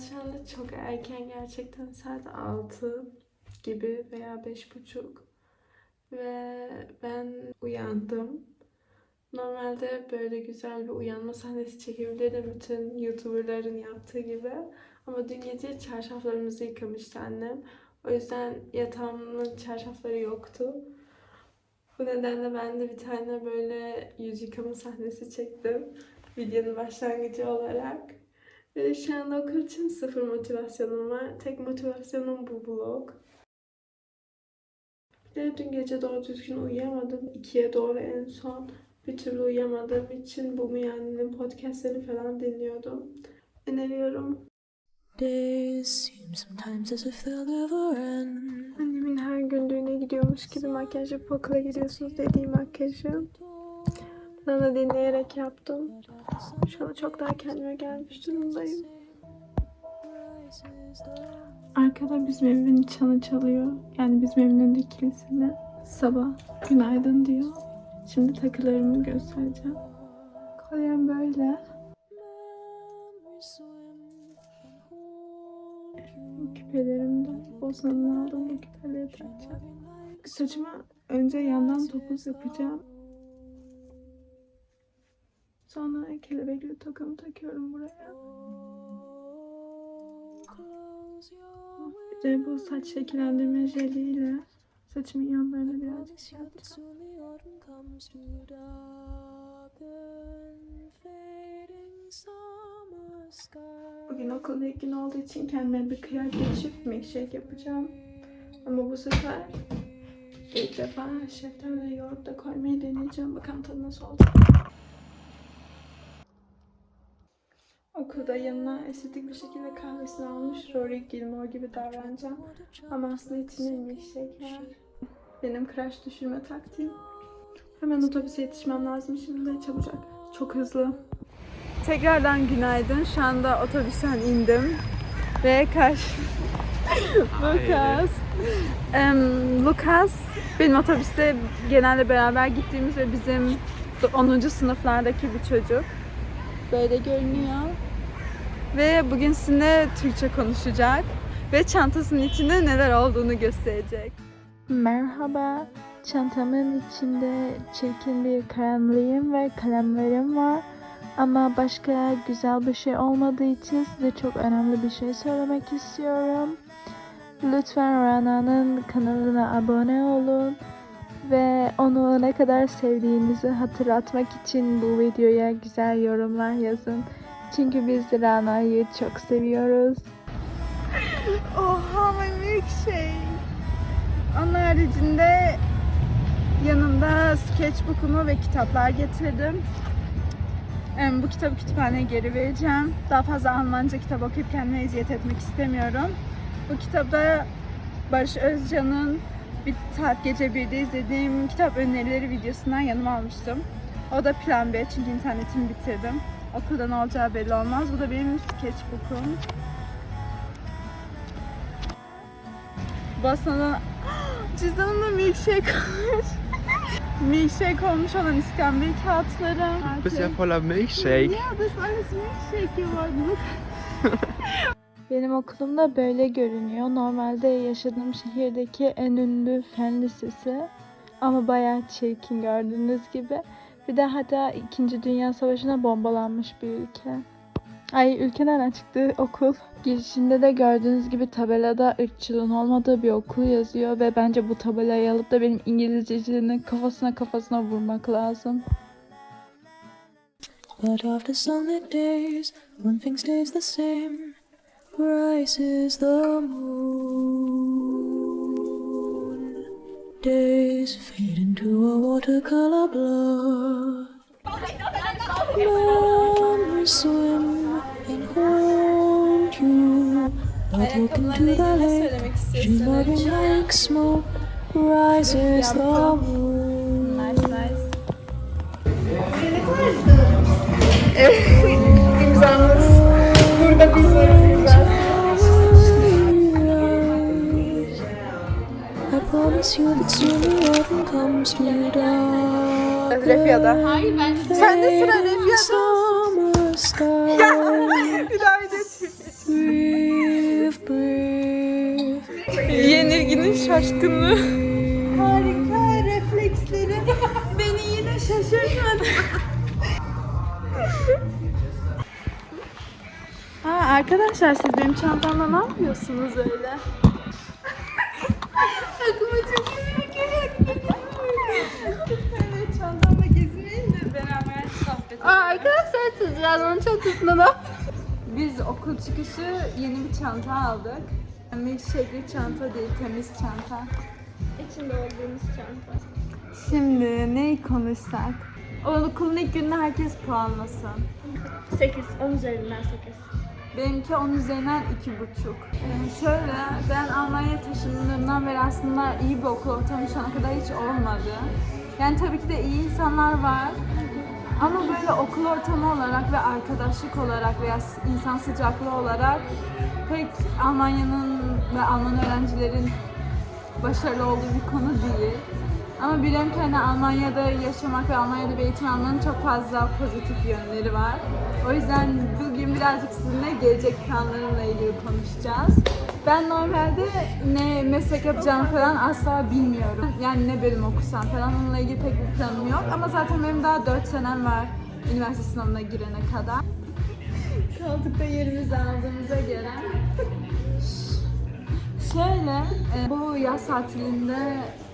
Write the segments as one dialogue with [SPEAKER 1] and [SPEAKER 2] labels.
[SPEAKER 1] Saat şu anda çok erken gerçekten saat 6 gibi veya 5.30 ve ben uyandım. Normalde böyle güzel bir uyanma sahnesi çekebilirdim bütün YouTuber'ların yaptığı gibi. Ama dün gece çarşaflarımızı yıkamıştı annem. O yüzden yatağımın çarşafları yoktu. Bu nedenle ben de bir tane böyle yüz yıkama sahnesi çektim. Videonun başlangıcı olarak. Ve şu anda okul için sıfır motivasyonum var. Tek motivasyonum bu vlog. Bir de dün gece doğru düzgün uyuyamadım. İkiye doğru en son. Bir türlü uyuyamadığım için bu Miani'nin podcastlerini falan dinliyordum. Öneriyorum.
[SPEAKER 2] Days seem sometimes as if they'll never end.
[SPEAKER 1] Annemin her gün düğüne gidiyormuş gibi makyaj yapıp okula gidiyorsunuz dediği makyajı. De dinleyerek yaptım. Şu an çok daha kendime gelmiş durumdayım. Arkada bizim evimin çanı çalıyor. Yani bizim evin önünde. Sabah günaydın diyor. Şimdi takılarımı göstereceğim. Kolyem böyle. Küpelerimden Ozan'ın aldım bu küpeleri takacağım. Saçıma önce yandan topuz yapacağım. Sonra kelebekli tokamı takıyorum buraya. Bir bu saç şekillendirme jeliyle saçımın yanlarına birazcık şey yapacağım. Bugün okulun ilk günü olduğu için kendime bir kıyak geçip milkshake yapacağım. Ama bu sefer ilk defa şeftali yoğurt da koymayı deneyeceğim. Bakalım tadı nasıl olacak. Okulda yanına estetik bir şekilde kahvesini almış Rory Gilmore gibi davranacağım. Ama aslında içinde milkshake var. Benim crush düşürme taktiğim. Hemen otobüse yetişmem lazım şimdi çabucak. Çok hızlı. Tekrardan günaydın. Şu anda otobüsten indim. Ve karşı... Lucas. Em, Lucas benim otobüste genelde beraber gittiğimiz ve bizim 10. sınıflardaki bir çocuk. Böyle görünüyor. Ve bugün sizinle Türkçe konuşacak. Ve çantasının içinde neler olduğunu gösterecek. Merhaba. Çantamın içinde çirkin bir kalemliğim ve kalemlerim var. Ama başka güzel bir şey olmadığı için size çok önemli bir şey söylemek istiyorum. Lütfen Rana'nın kanalına abone olun ve onu ne kadar sevdiğinizi hatırlatmak için bu videoya güzel yorumlar yazın. Çünkü biz Rana'yı çok seviyoruz. Oha my milkshake. Onun haricinde yanımda sketchbook'umu ve kitaplar getirdim. Bu kitabı kütüphaneye geri vereceğim. Daha fazla Almanca kitap okuyup kendime eziyet etmek istemiyorum. Bu kitapta Barış Özcan'ın bir saat gece 1'de izlediğim kitap önerileri videosundan yanıma almıştım. O da plan B çünkü internetimi bitirdim. Okulda ne olacağı belli olmaz. Bu da benim sketchbook'um. Bosna'dan cüzdanımda milkshake olmuş. milkshake olmuş olan iskambil
[SPEAKER 3] bist ja voller Milchshake.
[SPEAKER 1] Ja, das alles milkshake geworden. Look. Benim okulum da böyle görünüyor. Normalde yaşadığım şehirdeki en ünlü fen lisesi. Ama bayağı çirkin gördüğünüz gibi. Bir de hatta 2. Dünya Savaşı'na bombalanmış bir ülke. Ay ülke nereden çıktı okul? Girişinde de gördüğünüz gibi tabelada ırkçılığın olmadığı bir okul yazıyor ve bence bu tabelayı alıp da benim İngilizcecinin kafasına kafasına vurmak lazım.
[SPEAKER 2] But after sunlit days, one thing stays the same. Rises the moon. Days fade into a watercolor blur. Memories swim and haunt you. But look into the lake, shimmering like smoke. Rises the moon. I promise you that soon the autumn comes to dark.
[SPEAKER 1] Refya'da.
[SPEAKER 4] Hayır ben
[SPEAKER 1] Sen de sıra
[SPEAKER 2] sky.
[SPEAKER 1] Bir daha
[SPEAKER 2] breathe, breathe.
[SPEAKER 5] Yenilginin şaşkınlığı. Harika refleksleri. Beni yine şaşırtmadı. Aa, arkadaşlar siz benim çantamla ne yapıyorsunuz öyle? Aklıma çok iyi bir geliyor. Evet, çantamla gezmeyin de beraber sohbet
[SPEAKER 4] Aa, arkadaşlar siz birazdan çantasında ne
[SPEAKER 5] Biz okul çıkışı yeni bir çanta aldık. Milkshake'li çanta değil, temiz çanta.
[SPEAKER 4] İçinde olduğumuz çanta.
[SPEAKER 5] Şimdi neyi konuşsak? O okulun ilk gününde herkes puanlasın.
[SPEAKER 4] 8, 10 üzerinden 8.
[SPEAKER 5] Benimki 10 üzerinden 2,5. Ee, şöyle, ben Almanya'ya taşındığımdan beri aslında iyi bir okul ortamı şu ana kadar hiç olmadı. Yani tabii ki de iyi insanlar var. Ama böyle okul ortamı olarak ve arkadaşlık olarak veya insan sıcaklığı olarak pek Almanya'nın ve Alman öğrencilerin başarılı olduğu bir konu değil. Ama biliyorum ki hani Almanya'da yaşamak ve Almanya'da bir eğitim almanın çok fazla pozitif yönleri var. O yüzden bugün birazcık sizinle gelecek planlarımla ilgili konuşacağız. Ben normalde ne meslek yapacağım falan asla bilmiyorum. Yani ne bölüm okusam falan onunla ilgili pek bir planım yok. Ama zaten benim daha 4 senem var üniversite sınavına girene kadar. Koltukta yerimizi aldığımıza göre Şöyle, e, bu yaz tatilinde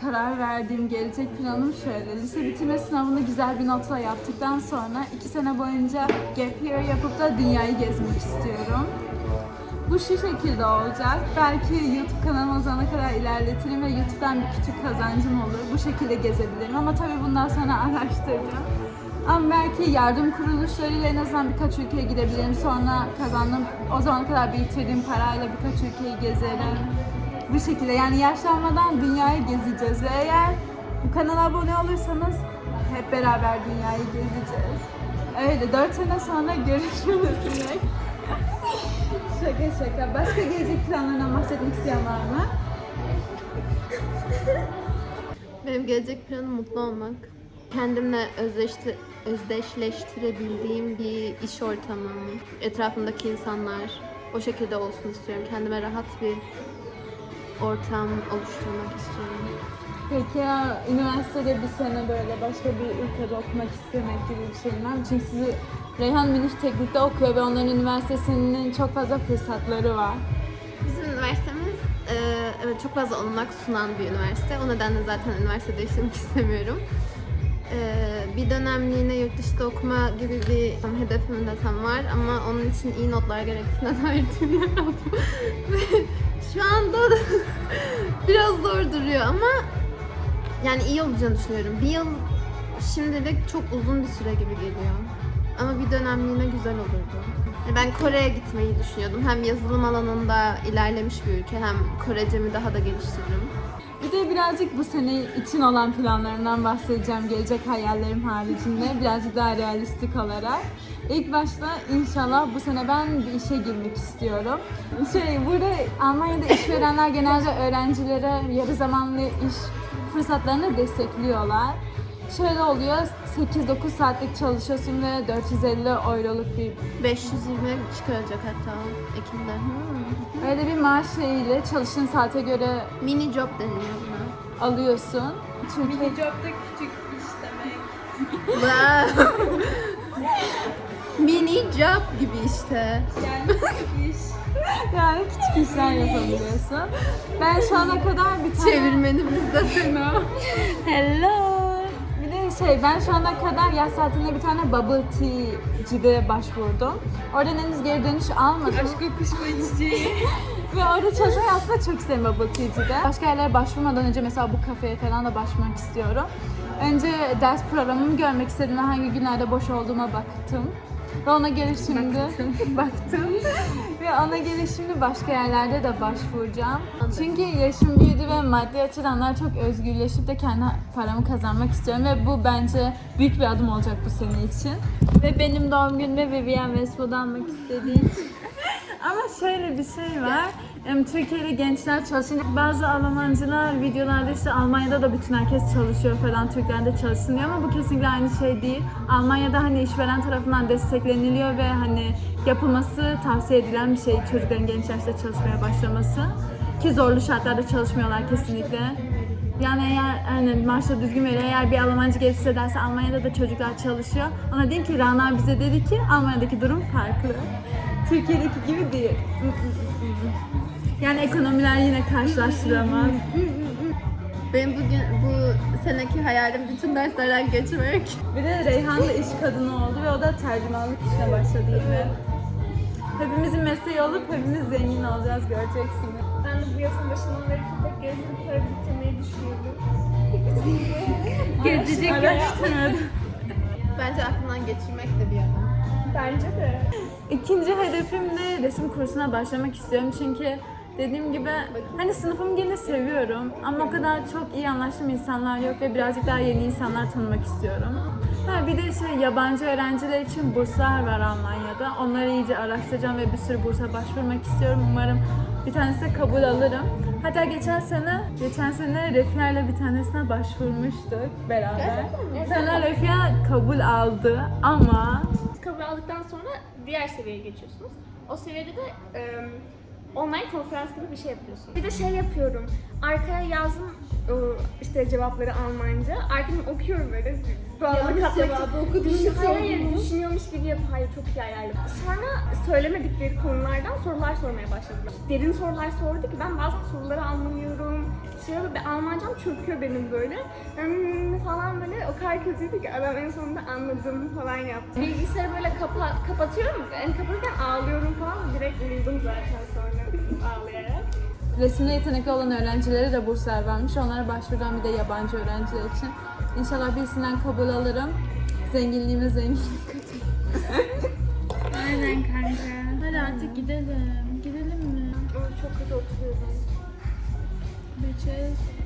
[SPEAKER 5] karar verdiğim gelecek planım şöyle. Lise bitirme sınavını güzel bir notla yaptıktan sonra iki sene boyunca gap year yapıp da dünyayı gezmek istiyorum. Bu şu şekilde olacak. Belki YouTube kanalımı o zamana kadar ilerletirim ve YouTube'dan bir küçük kazancım olur. Bu şekilde gezebilirim ama tabii bundan sonra araştıracağım. Ama belki yardım kuruluşlarıyla en azından birkaç ülkeye gidebilirim. Sonra kazandım, o zamana kadar biriktirdiğim parayla birkaç ülkeyi gezerim. Bu şekilde yani yaşlanmadan dünyayı gezeceğiz ve eğer bu kanala abone olursanız hep beraber dünyayı gezeceğiz. Öyle 4 sene sonra görüşürüz demek. şaka şaka. Başka gelecek planlarından bahsetmek isteyen var mı?
[SPEAKER 4] Benim gelecek planım mutlu olmak. Kendimle özdeşti, özdeşleştirebildiğim bir iş ortamı, etrafımdaki insanlar o şekilde olsun istiyorum. Kendime rahat bir ortam oluşturmak istiyorum.
[SPEAKER 5] Peki ya üniversitede bir sene böyle başka bir ülkede okumak istemek gibi bir şey var mı? Çünkü sizi Reyhan Münih Teknik'te okuyor ve onların üniversitesinin çok fazla fırsatları var.
[SPEAKER 4] Bizim üniversitemiz e, evet çok fazla olanak sunan bir üniversite. O nedenle zaten üniversitede yaşamak istemiyorum. E, bir dönemliğine yurt dışında okuma gibi bir hedefim de tam var ama onun için iyi notlar gerektiğine dair aldım. Şu anda da biraz zor duruyor ama yani iyi olacağını düşünüyorum. Bir yıl şimdilik çok uzun bir süre gibi geliyor. Ama bir dönemliğine güzel olurdu. Ben Kore'ye gitmeyi düşünüyordum. Hem yazılım alanında ilerlemiş bir ülke hem Korecemi daha da geliştiririm.
[SPEAKER 5] Bir de birazcık bu sene için olan planlarımdan bahsedeceğim. Gelecek hayallerim haricinde birazcık daha realistik olarak. İlk başta inşallah bu sene ben bir işe girmek istiyorum. Şey burada Almanya'da işverenler genelde öğrencilere yarı zamanlı iş fırsatlarını destekliyorlar. Şöyle oluyor 8-9 saatlik çalışıyorsun ve 450 euroluk bir
[SPEAKER 4] 520 çıkaracak hatta Ekim'de. Hmm.
[SPEAKER 5] öyle bir maaş şeyiyle çalıştığın saate göre
[SPEAKER 4] Mini job deniliyor buna.
[SPEAKER 5] alıyorsun. Türkiye
[SPEAKER 4] Mini job gibi işte.
[SPEAKER 5] Yani küçük işler yapabiliyorsun. Ben şu ana kadar bir tane...
[SPEAKER 4] Çevirmenimiz de Sena.
[SPEAKER 5] Hello. Şey ben şu ana kadar yaz tatilinde bir tane bubble tea'cide başvurdum. Oradan henüz geri dönüş almadım. Aşk kokuşma içeceği. Ve orada çalışmayı aslında çok isterim bubble tea'cide. Başka yerlere başvurmadan önce mesela bu kafeye falan da başvurmak istiyorum. Önce ders programımı görmek istedim ve hangi günlerde boş olduğuma baktım. Ve ona göre şimdi baktım. ve ona göre şimdi başka yerlerde de başvuracağım. Çünkü yaşım büyüdü ve maddi açıdan daha çok özgürleşip de kendi paramı kazanmak istiyorum ve bu bence büyük bir adım olacak bu sene için. Ve benim doğum günüme Vivienne Westwood almak istediği için. Ama şöyle bir şey var. Türkiye'de gençler çalışınca bazı Almancılar videolarda işte Almanya'da da bütün herkes çalışıyor falan Türkler de çalışsın diyor ama bu kesinlikle aynı şey değil. Almanya'da hani işveren tarafından destekleniliyor ve hani yapılması tavsiye edilen bir şey çocukların genç yaşta çalışmaya başlaması. Ki zorlu şartlarda çalışmıyorlar kesinlikle. Yani eğer yani maaşla düzgün veriyor, eğer bir Almancı gelip size derse Almanya'da da çocuklar çalışıyor. Ona dedim ki Rana bize dedi ki Almanya'daki durum farklı. Türkiye'deki gibi değil. Yani ekonomiler yine karşılaştıramaz.
[SPEAKER 4] Benim bugün bu seneki hayalim bütün derslerden geçmek.
[SPEAKER 5] Bir de Reyhan da iş kadını oldu ve o da tercümanlık işine başladı yine. Hepimizin mesleği olup hepimiz zengin olacağız göreceksiniz.
[SPEAKER 6] Ben de bu yazın başından beri köpek gezdirip para biriktirmeyi düşünüyorum.
[SPEAKER 5] Gezecek araştırmadım.
[SPEAKER 4] Bence aklından geçirmek de bir yana.
[SPEAKER 6] Bence de.
[SPEAKER 5] İkinci hedefim de resim kursuna başlamak istiyorum çünkü dediğim gibi hani sınıfımı gene seviyorum ama o kadar çok iyi anlaştığım insanlar yok ve birazcık daha yeni insanlar tanımak istiyorum. Ha bir de şey yabancı öğrenciler için burslar var Almanya'da. Onları iyice araştıracağım ve bir sürü bursa başvurmak istiyorum. Umarım bir tanesi de kabul alırım. Hatta geçen sene, geçen sene Refia'yla bir tanesine başvurmuştuk beraber. Sonra Refia kabul aldı ama
[SPEAKER 6] Kabul aldıktan sonra diğer seviyeye geçiyorsunuz. O seviyede de e, online konferans gibi bir şey yapıyorsunuz. Bir de şey yapıyorum. Arkaya yazdım işte cevapları Almanca. Arkadan okuyorum böyle. Yanlış cevabı okuduğunu Hayır, düşünüyormuş gibi yap. Hayır, çok iyi ayarladım. Sonra söylemedikleri konulardan sorular sormaya başladılar. Derin sorular sordu ki ben bazen soruları anlamıyorum. Şey ben Almancam çöküyor benim böyle. Hmm, falan böyle o kadar kötüydü ki adam en sonunda anladım falan yaptı. Bilgisayarı böyle kapa kapatıyorum. Yani kapatırken ağlıyorum falan. Direkt uyudum zaten sonra ağlayarak.
[SPEAKER 5] Resimde yetenekli olan öğrencilere de burslar varmış. Onlara başvuran bir de yabancı öğrenciler için. İnşallah birisinden kabul alırım. Zenginliğime zenginlik katayım.
[SPEAKER 6] Aynen kanka.
[SPEAKER 5] Hadi artık gidelim. Gidelim mi?
[SPEAKER 6] Çok kötü oturuyorum.
[SPEAKER 5] Bitches.